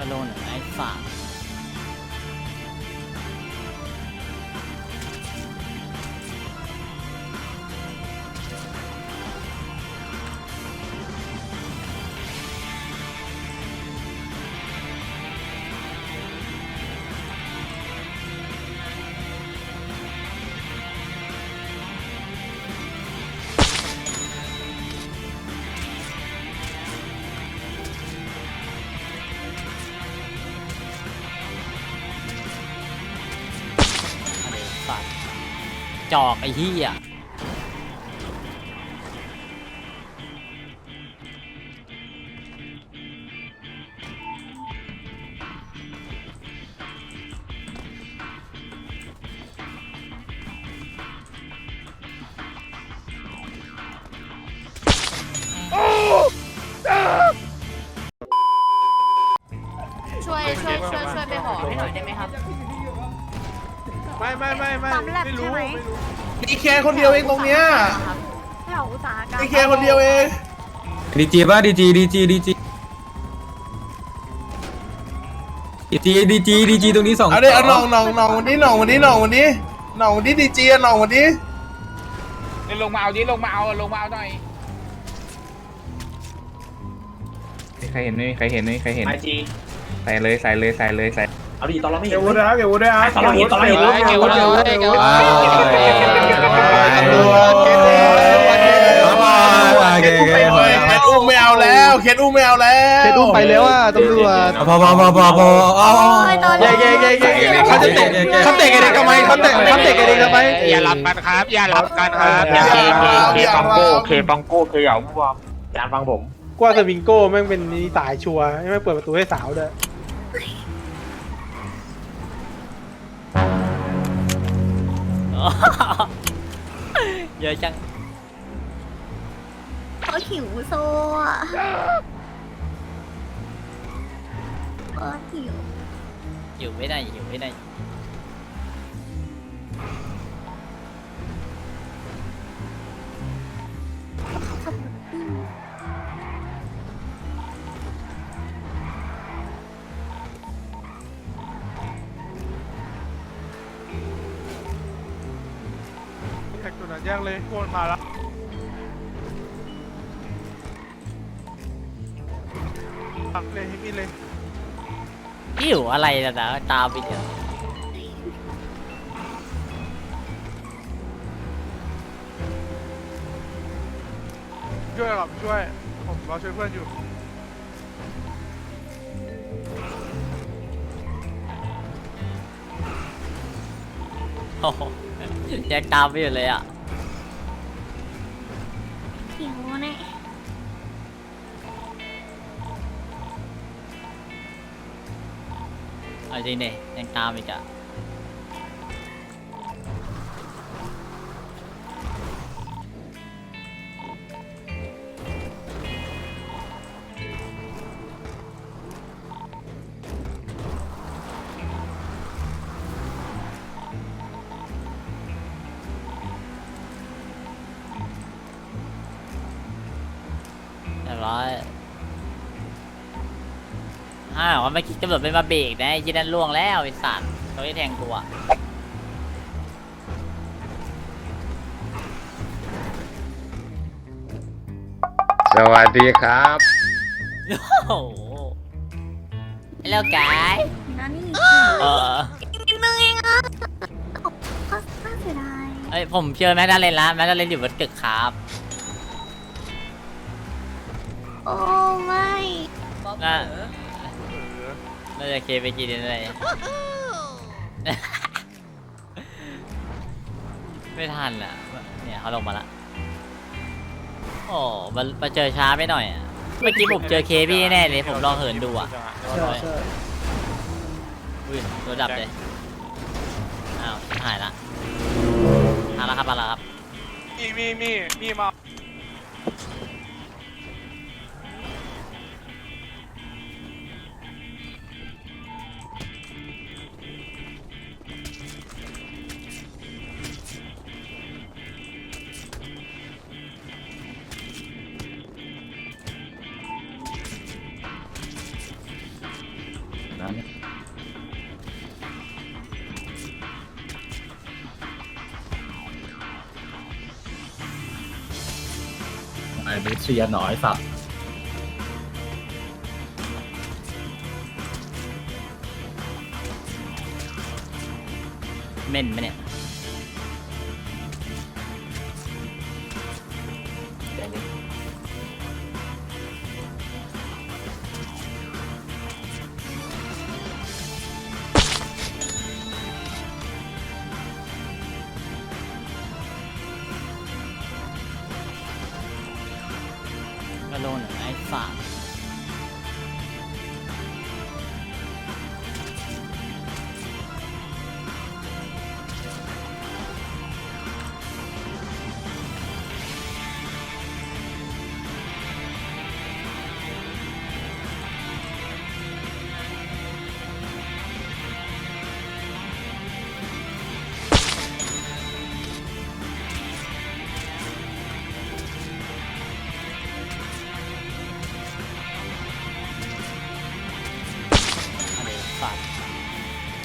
ก็โลนไอ้ฝาก จอกไอ้เหี้ยช่วยช่วยช่วยช่วยไปหอให้หน่อยได้ไหมครับ ไม่ไม่ไม่ไม่ปั๊มแลบไม่รู้ใช่ไหม ไม่รู้มีแค่คนเดียวเองตรงเนี้ยแถวอุตสาหกรรมมีแค่คนเดียวเองดีจีป่ะดีจีดีจีดีจีดีจีดีจีดีจีตรงนี้สองเอาดิเอาหน่องหน่องหน่องวันนี้หน่องวันนี้หน่องวันนี้หน่องวันนี้ดีจีอะหน่องวันนี้ลงมาเอาดิลงมาเอาลงมาเอาหน่อยมีใครเห็นไหมมีใครเห็นไหมมีใครเห็นไอจีใส่เลยใส่เลยใส่เลยใส่ เอาดีตอนเราไม่เห็เก็นบวุฒินะเก็บวุฒินะตอนเราเห็นตอนเราเห็นเก็บวุฒิเก็บวุฒิเก็บวุฒิว้าวโอเคโอเคเคสอุ้มไม่เอาแล้วเคสอุ้มไม่เอาแล้วเคสอุ้มไปแล้วอะตำรวจพอพอพอพอพออ๋อเย่เย่เย่เย่เขาจะเตะเขาเตะกันเองทำไมเขาเตะเขาเตะกันเองทำไมอย่ารับกันครับอย่ารับกันครับอย่าเคเอาเคอย่าปังเอาโก้เคปังโก้เคเหยาบวมจานฟังผมกว่าสวิงโก้แม่งเป็นนิสายชัวร์ไม่เปิดประตูให้สาวด้วย เยอะจัง เขาหิวโซอะเออหิว อยู่ไม่ได้อยู่ไม่ได้ ยกเลยโกนมาแล้วตักเลยให้กินเลย หิวอะไรนะนะตามไปเถอะช่วยครับช่วย ผมรอช่วยเพื่อนอยู่ โอ้โหแยกตามไปอยู่เลยอะ เอาจริเนี่ยยังตามอีกอะ อ้าวว่าไม่คิดตำรวจไม่มาเบรกนะไอ้ยี่นั่นล่วงแล้วไอ้สัตว์เขาจะแทงกูอะสวัสดีครับ โอ้โหแล้วกายนั่นนี่เออนิดนึงเองอะก็น่าเสียดายเอ้ยผมเชื่อแม็กดาเลนแล้วแม็กดาเลนอยู่บนตึกครับโอ้ไม่ น่า น่าจะเคไปกินอะไรไม่ทันอะ เนี่ยเขาลงมาละ โอ้มามาเจอช้าไปหน่อยอะเมื่อกี้ผมเจอเคพี่แน่เลยผมลองเหินดูอะใช่ใช่อุ้ยตัวดับเลย อ้าวหายละมาแล้วครับมาแล้วครับ มีมีมีมีมา อ้เบสเซียหน่อยสัตว์เม่นไหมเนี่ย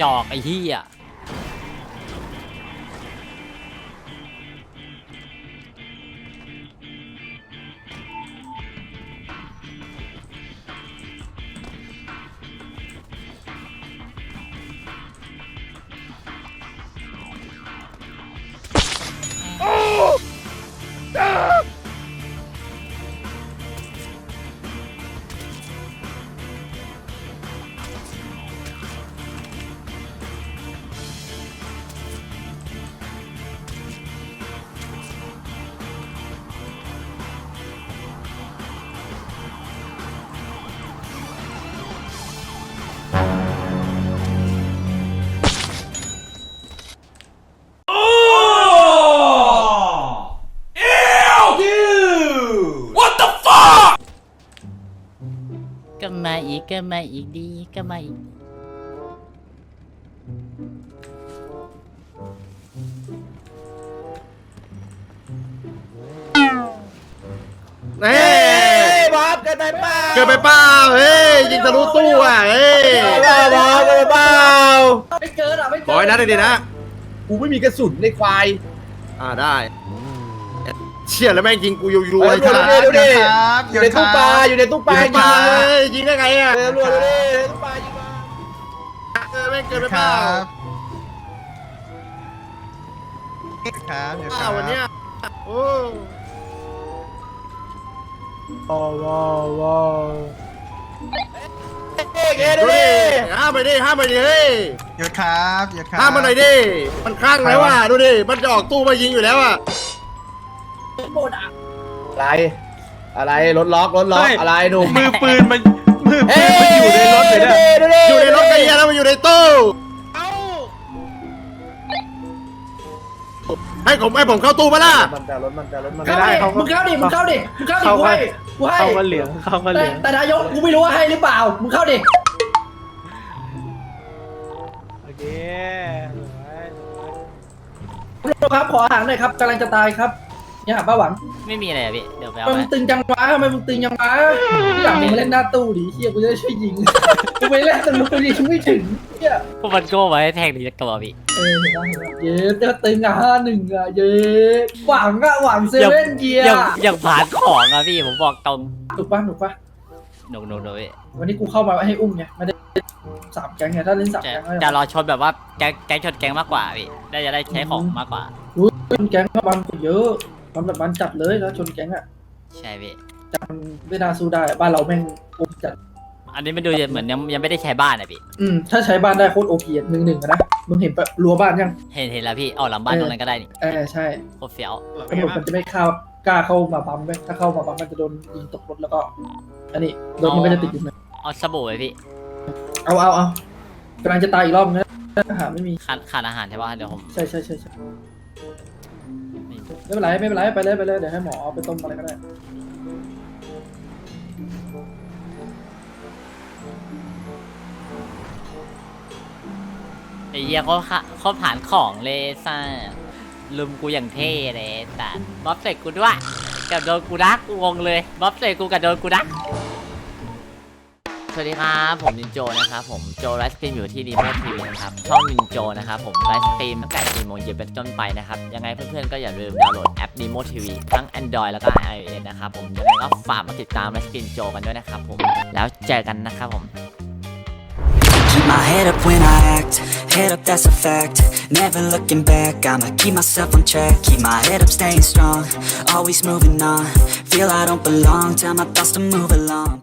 จอกไอ้เหี้ย กก็มาอีกดีก็มาอีก เฮ้ยบอสเกินไปเปล่าเกิดไปเปล่าเฮ้ยยิงทะลุตู้อะเฮ้ยเกินไปเปล่าบอสเกินไปเปล่าไม่เกินอะไม่เกิบอยนะดีๆนะ กูไม่มีกระสุนในควาย อ่าได้ เชี่ยแล้วแม่งยิงกูยูยูเอเลอยดูขดินาดดูดิอยู่ในตู้ปลาอยู่ในตู้ปลายิงยิงปามาเลยยิงได้ไงอะเออรวดดูดิในตู้ปลายิงมาเออแม่งเกินไปเปล่าครับเดี๋ยวอ้าววันเนี้ยโอ้ว้าวว้าวว้าวเอ๊ะเอ๊ะดูดูดิดิห้ามไปดิห้ามไปดิเฮ้ยหยุดครับหยุดครับห้ามมันหน่อยดิมันคลั่งแล้วว่ะดูดิมันจะออกตู้มายิงอยู่แล้วอะหมด อะอะไร อะไรรถล็อกรถล็อกอะไรหนุ่มมือปืนมันมือปืเอ้นมันอยู่ในรถเลยนะดูดิอยู่ในรถกันเฮียแล้วมันอยู่ในตู้ให้ผมให้ผมเข้าตู้มาล่ะ มันแต่รถมันแต่รถมันไม่ได้เขามึงเข้าดิ มึงเข้าดิ มึงเข้าดิกูให้กูให้เข้ามาเหลืองเข้ามาเหแต่ลืองแต่นายกกูไม่รู้ว่าให้หรือเปล่า มึงเข้าดิ โอเคครับขออาหารหน่อยครับกำลังจะตายครับ อย่าป้าหวังไม่มีอะไรอะพี่ เดี๋ยวไปเอามึไหมงตึงจังวะทำไมมึงตึงจังวะที่หลังมึงเล่นหน้าตู้ดิเฮียกูจะได้ช่วยยิงกูไม่เล่นตะลุกตะลีกูไม่ถึงเฮียพวกมันโก้ไว้แทงดีจักตัวพี่ เออเห็นปะเห็นปะเย้จะตึงอะห้าหนึ่งอะเย้หวังอะหวังเซเว่นเกียร์อย่างอย่างผ่านของอะพี่ผมบอกตรงถูกปะถูกปะหนุกหนุกหนุกพี่วันนี้กูเข้ามาให้อุ้มไงไม่ได้สามแก๊งไงถ้าเล่นสามจะแก๊งก็จะรอชนแบบว่าแก๊งแก๊งชนแก๊งมากกว่าพี่ได้จะได้ใช้ของมากกว่าชนแก๊งก็บันกูเยอะ มันแบบมันจัดเลยแล้วชนแก๊งอะใช่พี่ จัดมันไม่น่าสู้ได้อะบ้านเราแม่งโอปจัด อันนี้มันดูเหมือนยังยังไม่ได้ใช้บ้านอะพี่ อืมถ้าใช้บ้านได้โคตรโอพีหนึ่งหนึ่งนะมึงเห็นปะรั้วบ้านยังเห็นเห็นแล้วพี่ เอาหลังบ้านตรงนั้นก็ได้นี่เออใช่โคตรเฟี้ยว ตำรวจมันจะไม่เข้ากล้าเข้ามาปั๊มไหมถ้าเข้ามาปั๊มมันจะโดนยิงตกรถแล้วก็ อันนี้รถมันก็จะติดอยู่นะเอาสบู่ไว้พี่ เอาเอาเอากำลังจะตายอีกรอบนึงนะอาหารไม่มี ขาดขาดอาหารใช่ป่ะเดี๋ยวผม ใช่ใช่ใช่ใช่ ไม่เป็นไรไม่เป็นไรไปเลยไปเลยเดี๋ยวให้หมอเอาไปต้มอะไรก็ได้ไอ้เหี้ยเขาเขาผ่านของเลยซ่าลุมกูอย่างเท่เลยแต่บ๊อบใส่กูด้วยกับโดนกูดักกูงงเลยบ๊อบใส่กูกับโดนกูดัก สวัสดีครับ ผมนินโจนะครับผมโจไลฟ์สตรีมอยู่ที่ดีโมทีวีนะครับช่องนินโจนะครับผมไลฟ์สตรีมตั้งแต่4โมงเย็นเป็นต้นไปนะครับ ยังไงเพื่อนๆก็อย่าลืมดาวน์โหลดแอป Nemo TV ทั้ง Android แล้วก็ iOS นะครับผมยังไงก็ฝากมาติดตามไลฟ์สตรีมโจกันด้วยนะครับผมแล้วเจอกันนะครับผม Keep my head up when I act, head up that's a fact Never looking back, I'ma keep myself on track Keep my head up staying strong, always moving on Feel I don't belong, tell my thoughts to move along